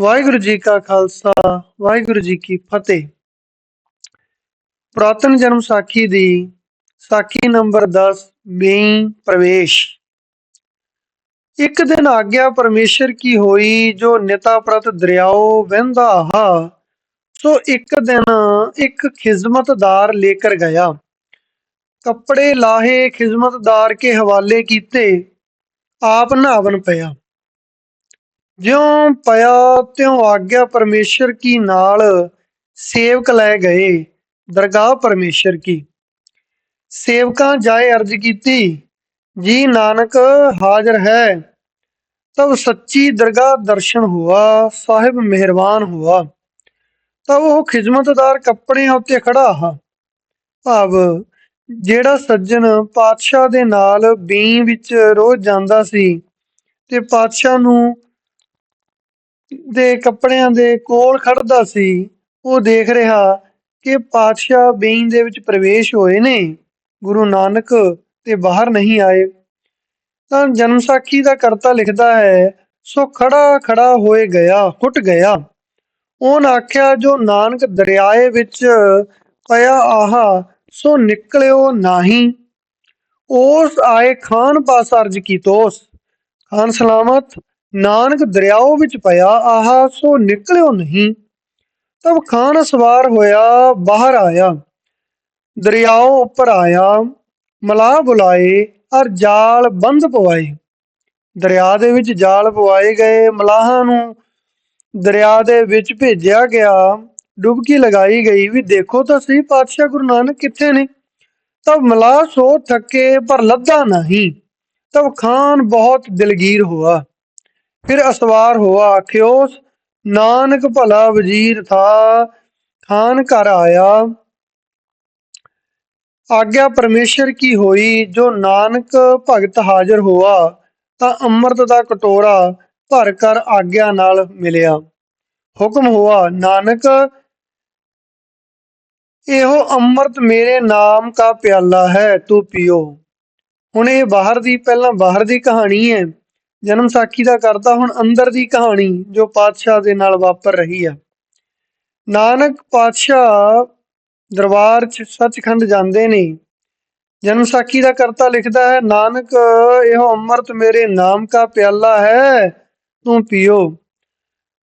ਵਾਹਿਗੁਰੂ ਜੀ ਕਾ ਖਾਲਸਾ, ਵਾਹਿਗੁਰੂ ਜੀ ਕੀ ਫਤਿਹ। ਪੁਰਾਤਨ ਜਨਮ ਸਾਖੀ ਦੀ ਸਾਖੀ ਨੰਬਰ 10 ਬੇਈ ਪ੍ਰਵੇਸ਼। ਇੱਕ ਦਿਨ ਆਗਿਆ ਪਰਮੇਸ਼ਰ ਕੀ ਹੋਈ, ਜੋ ਨਿਤਾ ਪ੍ਰਤ ਦਰਿਆਓ ਵਹਿੰਦਾ ਹਾ ਸੋ ਇੱਕ ਦਿਨ ਇੱਕ ਖਿਜ਼ਮਤਦਾਰ ਲੇਕਰ ਗਿਆ। ਕੱਪੜੇ ਲਾਹੇ ਖਿਜ਼ਮਤਦਾਰ ਕੇ ਹਵਾਲੇ ਕੀਤੇ, ਆਪ ਨਹਾਵਨ ਪਿਆ। ਜਿਉਂ ਪਿਆ ਤਿਉਂ ਆਗਿਆ ਪਰਮੇਸ਼ਰ ਕੀ ਨਾਲ, ਸੇਵਕ ਲੈ ਗਏ ਦਰਗਾਹ ਪਰਮੇਸ਼ਰ ਕੀ। ਸੇਵਕਾਂ ਜਾਏ ਅਰਜ ਕੀਤੀ, ਜੀ ਨਾਨਕ ਹਾਜ਼ਰ ਹੈ, ਤਬ ਸੱਚੀ ਦਰਗਾਹ ਦਰਸ਼ਨ ਹੁਆ, ਸਾਹਿਬ ਮਿਹਰਬਾਨ ਹੁਆ। ਤਬ ਉਹ ਖਿਦਮਤਦਾਰ ਕੱਪੜਿਆਂ ਉੱਤੇ ਖੜਾ ਹਾ। ਭਾਵ ਜਿਹੜਾ ਸੱਜਣ ਪਾਤਸ਼ਾਹ ਦੇ ਨਾਲ ਬੀ ਵਿੱਚ ਰੋਜ਼ ਜਾਂਦਾ ਸੀ, ਤੇ ਪਾਤਸ਼ਾਹ ਨੂੰ ਦੇ ਕੱਪੜਿਆਂ ਦੇ ਕੋਲ ਖੜਦਾ ਸੀ, ਉਹ ਦੇਖ ਰਿਹਾ ਕਿ ਪਾਤਸ਼ਾਹ ਬੀਂ ਦੇ ਵਿੱਚ ਪ੍ਰਵੇਸ਼ ਹੋਏ ਨੇ। ਗੁਰੂ ਨਾਨਕ ਤੇ ਬਾਹਰ ਨਹੀਂ ਆਏ। ਤਾਂ ਜਨਮ ਸਾਖੀ ਦਾ ਕਰਤਾ ਲਿਖਦਾ ਹੈ, ਸੋ ਖੜਾ ਖੜਾ ਹੋਏ ਗਿਆ ਫੁੱਟ ਗਿਆ। ਉਹਨ ਆਖਿਆ, ਜੋ ਨਾਨਕ ਦਰਿਆਏ ਵਿੱਚ ਪਿਆ ਆਹਾ, ਸੋ ਨਿਕਲਿਓ ਨਹੀਂ। ਉਸ ਆਏ ਖਾਨ ਪਾਸ ਅਰਜ ਕੀਤੋਸ। ਖਾਨ ਸਲਾਮਤ ਨਾਨਕ ਦਰਿਆਓ ਵਿੱਚ ਪਿਆ ਆਹਾ, ਸੋ ਨਿਕਲਿਓ ਨਹੀਂ। ਤਬ ਖਾਨ ਸਵਾਰ ਹੋਇਆ, ਬਾਹਰ ਆਇਆ। ਦਰਿਆਓ ਉੱਪਰ ਆਇਆ, ਮਲਾਹ ਬੁਲਾਏ, ਅਰ ਜਾਲ ਬੰਦ ਪਵਾਏ। ਦਰਿਆ ਦੇ ਵਿੱਚ ਜਾਲ ਪਵਾਏ ਗਏ, ਮਲਾਹਾਂ ਨੂੰ ਦਰਿਆ ਦੇ ਵਿੱਚ ਭੇਜਿਆ ਗਿਆ। ਡੁਬਕੀ ਲਗਾਈ ਗਈ ਵੀ ਦੇਖੋ ਤਾਂ ਸਹੀ, ਪਾਤਸ਼ਾਹ ਗੁਰੂ ਨਾਨਕ ਕਿੱਥੇ ਨੇ? ਤਬ ਮਲਾਹ ਸੋ ਥੱਕੇ, ਪਰ ਲੱਦਾ ਨਹੀਂ। ਤਬ ਖਾਨ ਬਹੁਤ ਦਿਲਗੀਰ ਹੋਆ। ਫਿਰ ਅਸਵਾਰ ਹੋਆ ਆਖਿਓਸ ਨਾਨਕ ਭਲਾ ਵਜ਼ੀਰ ਥਾ, ਖਾਨ ਘਰ ਆਇਆ। ਆਗਿਆ ਪਰਮੇਸ਼ਰ ਕੀ ਹੋਈ? ਜੋ ਨਾਨਕ ਭਗਤ ਹਾਜ਼ਰ ਹੋਆ, ਤਾਂ ਅੰਮ੍ਰਿਤ ਦਾ ਕਟੋਰਾ ਭਰ ਕਰ ਆਗਿਆ ਨਾਲ ਮਿਲਿਆ। ਹੁਕਮ ਹੋਆ, ਨਾਨਕ, ਇਹੋ ਅੰਮ੍ਰਿਤ ਮੇਰੇ ਨਾਮ ਦਾ ਪਿਆਲਾ ਹੈ, ਤੂੰ ਪੀਓ। ਹੁਣ ਇਹ ਬਾਹਰ ਦੀ, ਪਹਿਲਾਂ ਬਾਹਰ ਦੀ ਕਹਾਣੀ ਹੈ। ਜਨਮ ਸਾਖੀ ਦਾ ਕਰਤਾ ਹੁਣ ਅੰਦਰ ਦੀ ਕਹਾਣੀ ਜੋ ਪਾਤਸ਼ਾਹ ਦੇ ਨਾਲ ਵਾਪਰ ਰਹੀ ਆ। ਨਾਨਕ ਪਾਤਸ਼ਾਹ ਦਰਬਾਰ ਚ ਸੱਚਖੰਡ ਜਾਂਦੇ ਨੇ। ਜਨਮ ਸਾਖੀ ਦਾ ਕਰਤਾ ਲਿਖਦਾ ਹੈ, ਨਾਨਕ, ਇਹੋ ਅੰਮ੍ਰਿਤ ਮੇਰੇ ਨਾਮ ਦਾ ਪਿਆਲਾ ਹੈ, ਤੂੰ ਪੀਓ।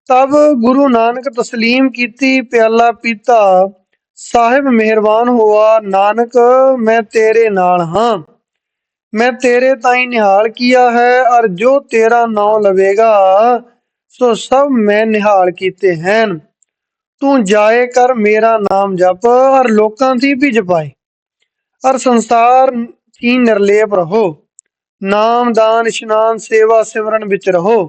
ਤਬ ਗੁਰੂ ਨਾਨਕ ਤਸਲੀਮ ਕੀਤੀ, ਪਿਆਲਾ ਪੀਤਾ, ਸਾਹਿਬ ਮਿਹਰਬਾਨ ਹੋਆ, ਨਾਨਕ, ਮੈਂ ਤੇਰੇ ਨਾਲ ਹਾਂ। ਮੈਂ ਤੇਰੇ ਤਾਈ ਨਿਹਾਲ ਕੀਆ ਹੈ, ਅਰ ਜੋ ਤੇਰਾ ਨਾਮ ਲਵੇਗਾ, ਸੋ ਸਭ ਮੈਂ ਨਿਹਾਲ ਕੀਤੇ ਹਨ। ਤੂੰ ਜਾਏ ਕਰ ਮੇਰਾ ਨਾਮ ਜਪ ਔਰ ਲੋਕਾਂ ਦੀ ਵੀ ਜਪਾਏ ਔਰ ਸੰਸਾਰ ਕੀ ਨਿਰਲੇਪ ਰਹੋ। ਨਾਮ ਦਾਨ, ਇਸ਼ਨਾਨ, ਸੇਵਾ, ਸਿਮਰਨ ਵਿੱਚ ਰਹੋ।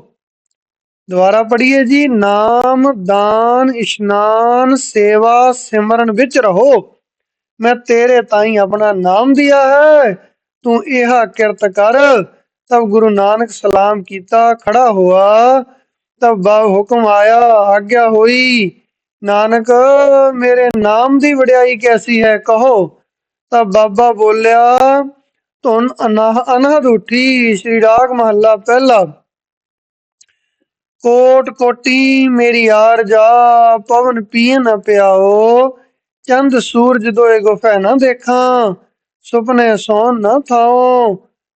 ਦੁਬਾਰਾ ਪੜ੍ਹੀਏ ਜੀ, ਨਾਮ ਦਾਨ, ਇਸ਼ਨਾਨ, ਸੇਵਾ, ਸਿਮਰਨ ਵਿੱਚ ਰਹੋ। ਮੈਂ ਤੇਰੇ ਤਾਈ ਆਪਣਾ ਨਾਮ ਦਿਆ ਹੈ ਤੂੰ ਇਹ ਕਿਰਤ ਕਰ। ਤਬ ਗੁਰੂ ਨਾਨਕ ਸਲਾਮ ਕੀਤਾ, ਖੜਾ ਹੋਆ। ਤਬ ਬਾ ਹੁਕਮ ਆਇਆ, ਆਗਿਆ ਹੋਈ, ਨਾਨਕ, ਮੇਰੇ ਨਾਮ ਦੀ ਵਡਿਆਈ ਕੈਸੀ ਹੈ? ਕਹੋ। ਤਾਂ ਬਾਬਾ ਬੋਲਿਆ, ਧੁਨ ਅਨਾਹ ਅਨਹਦ ਉਠੀ ਸ਼੍ਰੀ ਰਾਗ ਮਹੱਲਾ ਪਹਿਲਾ। ਕੋਟ ਕੋਟੀ ਮੇਰੀ ਆਰ ਜਾ, ਪਵਨ ਪੀਏ ਨਾ ਪਿਆਓ। ਚੰਦ ਸੂਰਜ ਦੋਏ ਗੁਫੈ ਨਾ ਦੇਖਾਂ। ਸੁਪਨੇ ਸੌਣ ਨਾ ਥਾਓ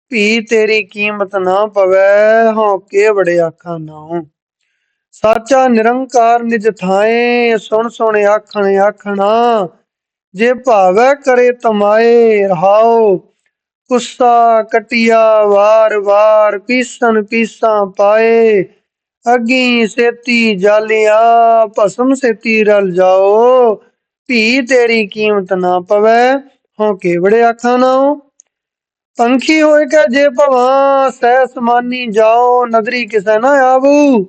ਭੀ ਤੇਰੀ ਕੀਮਤ ਨਾ ਪਵੈ ਹਉ ਕੇ ਬੜੇ ਆਖਾਂ ਨਾਉ। ਸਾਚਾ ਨਿਰੰਕਾਰ ਨਿਜ ਥਾਏ, ਸੁਣ ਸੁਣ ਆਖਣ ਆਖਣਾ, ਜੇ ਭਾਵੈ ਕਰੇ ਤਮਾਏ ਰਹਾਓ ਕੁੱਸਾ ਕਟਿਆ ਵਾਰ ਵਾਰ, ਪੀਸਣ ਪੀਸਾਂ ਪਾਏ। ਅਗੀ ਸੇਤੀ ਜਾਲਿਆ, ਭਸਮ ਸੇਤੀ ਰਲ ਜਾਓ। ਭੀ ਤੇਰੀ ਕੀਮਤ ਨਾ ਪਵੈ ਹੋ ਕੇਵੜੇ ਆਖਾਂ ਨਾਉ ਪੰਖੀ ਹੋਏ ਕਾ ਜੇ ਭਵਾਂ, ਸਹਿ ਸਮਾਨੀ ਜਾਓ, ਨਦਰੀ ਕਿਸੈ ਨਾ ਆਵੂ।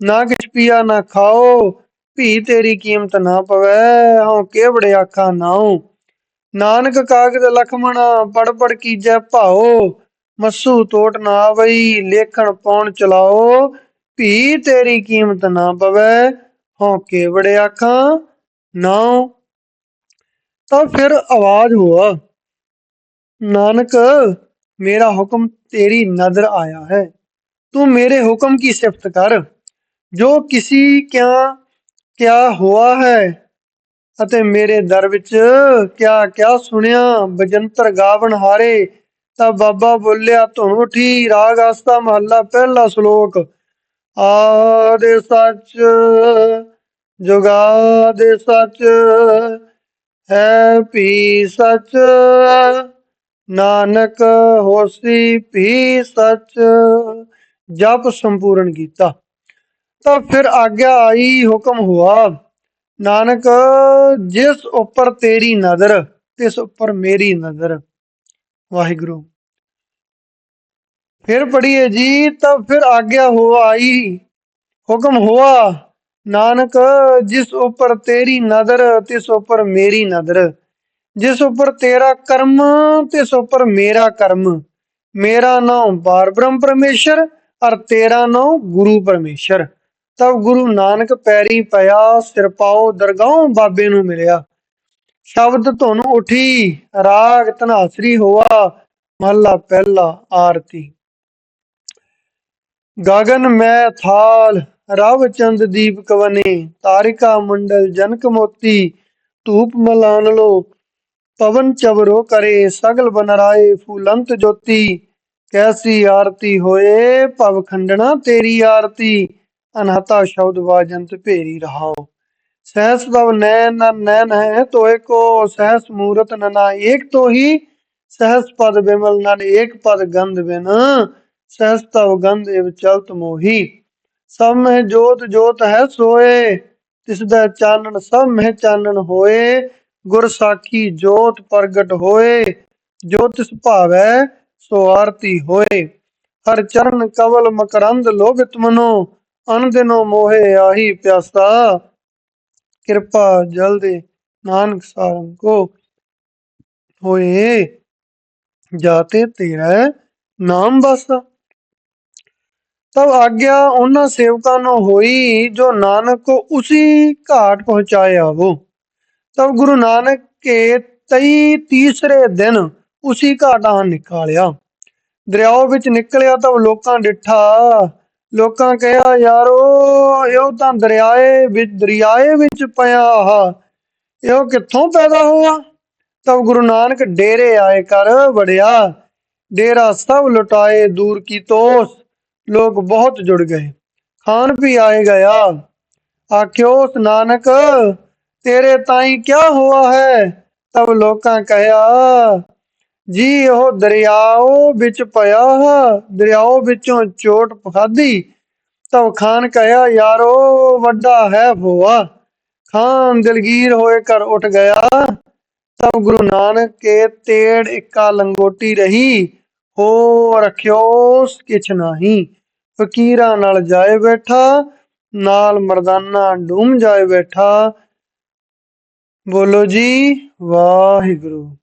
ਨਾ ਕਿਛ ਪੀਆ ਨਾ ਖਾਓ, ਭੀ ਤੇਰੀ ਕੀਮਤ ਨਾ ਪਵੈ ਹਉ ਕੇਵੜੇ ਆਖਾਂ ਨਾਉ ਨਾਨਕ ਕਾਗਦ ਲਖਮਣਾ, ਪੜ ਪੜ ਕੀਜੈ ਭਾਓ। ਮਸੂ ਤੋਟ ਨਾ ਆਵਈ ਲੇਖਣ ਪੌਣ ਚਲਾਓ। ਭੀ ਤੇਰੀ ਕੀਮਤ ਨਾ ਪਵੈ ਹਉ ਕੇਵੜੇ ਆਖਾਂ ਨਾਉ ਤਾਂ ਫਿਰ ਆਵਾਜ਼ ਹੁਆ, ਨਾਨਕ, ਮੇਰਾ ਹੁਕਮ ਤੇਰੀ ਨਜ਼ਰ ਆਇਆ ਹੈ। ਤੂੰ ਮੇਰੇ ਹੁਕਮ ਕੀ ਸਿਫਤ ਕਰ। ਜੋ ਕਿਸੀ ਕਿਆ ਕਿਆ ਹੋਆ ਹੈ ਅਤੇ ਮੇਰੇ ਦਰ ਵਿੱਚ ਕਿਆ ਕਿਆ ਸੁਣਿਆ, ਬਜੰਤਰ ਗਾਵਣ ਹਾਰੇ, ਤਾਂ ਬਾਬਾ ਬੋਲਿਆ, ਧੁਨ ਉਠੀ, ਰਾਗ ਆਸਤਾ ਮਹੱਲਾ, ਪਹਿਲਾ ਸ਼ਲੋਕ। ਆਦੇ ਸੱਚ, ਜੁਗਾਦੇ ਸੱਚ ਹੈ ਭੀ ਸਚ ਨਾਨਕ ਹੋਸੀ ਭੀ ਸੱਚ ਜਪ ਸੰਪੂਰਨ ਕੀਤਾ। ਤਾਂ ਫਿਰ ਆਗਿਆ ਆਈ, ਹੁਕਮ ਹੁਆ, ਨਾਨਕ ਜਿਸ ਉੱਪਰ ਤੇਰੀ ਨਜ਼ਰ, ਤਿਸ ਉੱਪਰ ਮੇਰੀ ਨਜ਼ਰ। ਵਾਹਿਗੁਰੂ। ਫਿਰ ਪੜੀਏ ਜੀ, ਤਾਂ ਫਿਰ ਆਗਿਆ ਹੋ ਆਈ, ਹੁਕਮ ਹੋਆ ਨਾਨਕ, ਜਿਸ ਉੱਪਰ ਤੇਰੀ ਨਜ਼ਰ ਤਿਸ ਉੱਪਰ ਮੇਰੀ ਨਜ਼ਰ ਜਿਸ ਉੱਪਰ ਤੇਰਾ ਕਰਮ, ਤਿਸ ਉੱਪਰ ਮੇਰਾ ਕਰਮ। ਮੇਰਾ ਨਾਮ ਬਾਰ ਪਰਮੇਸ਼ਰ ਔਰ ਤੇਰਾ ਨਾਮ ਗੁਰੂ ਪਰਮੇਸ਼ਰ। ਤਬ ਗੁਰੂ ਨਾਨਕ ਪੈਰੀ ਪਿਆ, ਸਿਰ ਪਾਓ ਦਰਗਾਹੋਂ ਬਾਬੇ ਨੂੰ ਮਿਲਿਆ। ਸ਼ਬਦ ਧੁਨ ਉਠੀ, ਰਾਗ ਧਨਾਸਰੀ ਹੋਆ, ਮਹਲਾ ਪਹਿਲਾ ਆਰਤੀ। ਗਗਨ ਮੈਂ ਥਾਲ ਰਵ ਚੰਦ ਦੀਪ ਕਵਨੇ, ਤਾਰਿਕਾ ਮੰਡਲ ਜਨਕ ਮੋਤੀ, ਧੂਪ ਮਲਾਨ ਲੋ, ਪਵਨ ਚਵਰੋ ਕਰੇ, ਸਗਲ ਬਨਰਾਏ ਫੂਲੰਤ ਜੋਤੀ। ਕੈਸੀ ਆਰਤੀ ਹੋਏ ਭਵ ਖੰਡਣਾ ਤੇਰੀ ਆਰਤੀ ਅਨਹਤਾ ਸ਼ਬਦ ਵਾਜੰਤ ਭੇਰੀ ਰਹਾਓ ਸਹਿਸ ਤਵ ਨੈਨ ਨ ਨੈਨ ਹੈ ਤੋਏ ਕੋ, ਸਹਿਸ ਮੂਰਤ ਨਨਾ ਏਕ ਤੋ ਹੀ ਸਹਿਸ ਪਦ ਬਿਮਲ ਨਨ ਏਕ ਪਦ ਗੰਧ ਬਿਨ, ਸਹਿਸ ਤਵ ਗੰਧ ਇਵ ਚਲਤ ਮੋਹੀ। ਸਭ ਮਹਿ ਜੋਤ ਜੋਤ ਹੈ ਸੋਏ, ਤਿਸ ਦਾ ਚਾਨਣ ਸਭ ਮਹਿ ਚਾਨਣ ਹੋਏ, ਗੁਰ ਸਾਖੀ ਜੋਤ ਪ੍ਰਗਟ ਹੋਏ, ਜੋ ਤਿਸ ਭਾਵੈ ਸੋ ਆਰਤੀ ਹੋਏ। ਹਰ ਚਰਨ ਕਵਲ ਮਕਰੰਦ ਲੋਭਿਤ ਮਨੋ ਅਨ ਦਿਨੋ ਆਹੀ ਪਿਆਸਾ। ਕਿਰਪਾ ਜਲਦੇ ਨਾਨਕ ਸਾਰੰ ਕੋ ਹੋਏ, ਜਾਤੇ ਤੇਰਾ ਨਾਮ ਬਸਾ ਤਬ ਆਗਿਆ ਉਹਨਾਂ ਸੇਵਕਾਂ ਨੂੰ ਹੋਈ ਜੋ ਨਾਨਕ ਕੋ ਘਾਟ ਪਹੁੰਚਾਇਆ ਆਵੋ ਤਬ ਗੁਰੂ ਨਾਨਕ ਕੇ ਤਈ ਤੀਸਰੇ ਦਿਨ ਉਸੀ ਘਾਟਾਂ ਨਿਕਾਲਿਆ। ਦਰਿਆਓ ਵਿੱਚ ਨਿਕਲਿਆ ਤਾਂ ਲੋਕਾਂ ਡਿੱਠਾ। ਲੋਕਾਂ ਕਹਿਆ ਯਾਰੋ ਇਹੋ ਤਾਂ ਦਰਿਆਏ ਵਿੱਚ ਦਰਿਆਏ ਵਿੱਚ ਪਿਆ ਆ ਇਹੋ ਕਿੱਥੋਂ ਪੈਦਾ ਹੋਇਆ? ਤਬ ਗੁਰੂ ਨਾਨਕ ਡੇਰੇ ਆਏ ਕਰ ਵੜਿਆ। ਡੇਰਾ ਸਭ ਲਟਾਏ, ਦੂਰ ਕੀ ਤੋਸ ਲੋਕ ਬਹੁਤ ਜੁੜ ਗਏ। ਖਾਨ ਵੀ ਆਏ ਗਿਆ। ਆਖਿਓ, ਨਾਨਕ, ਤੇਰੇ ਤਾਈ ਕਿਆ ਹੋਆ ਹੈ? ਤਬ ਲੋਕਾਂ ਕਹਿਆ, ਜੀ, ਉਹ ਦਰਿਆਓ ਵਿੱਚ ਪਿਆ ਹੈ। ਦਰਿਆਓ ਵਿੱਚੋਂ ਚੋਟ ਖਾਦੀ ਤਬ ਖਾਨ ਕਹਿਆ, ਯਾਰੋ, ਵੱਡਾ ਹੈ ਭੋਆ। ਖਾਨ ਦਿਲਗੀਰ ਹੋਏ ਕਰ ਉੱਠ ਗਿਆ। ਤਬ ਗੁਰੂ ਨਾਨਕ ਕੇ ਤੇੜ ਇੱਕਾ ਲੰਗੋਟੀ ਰਹੀ। ਹੋ ਰਖਿਓਸ ਕਿਛ ਨਹੀਂ। ਫਕੀਰਾਂ ਨਾਲ ਜਾਏ ਬੈਠਾ, ਨਾਲ ਮਰਦਾਨਾ ਡੂਮ ਜਾਏ ਬੈਠਾ। ਬੋਲੋ ਜੀ, ਵਾਹਿਗੁਰੂ।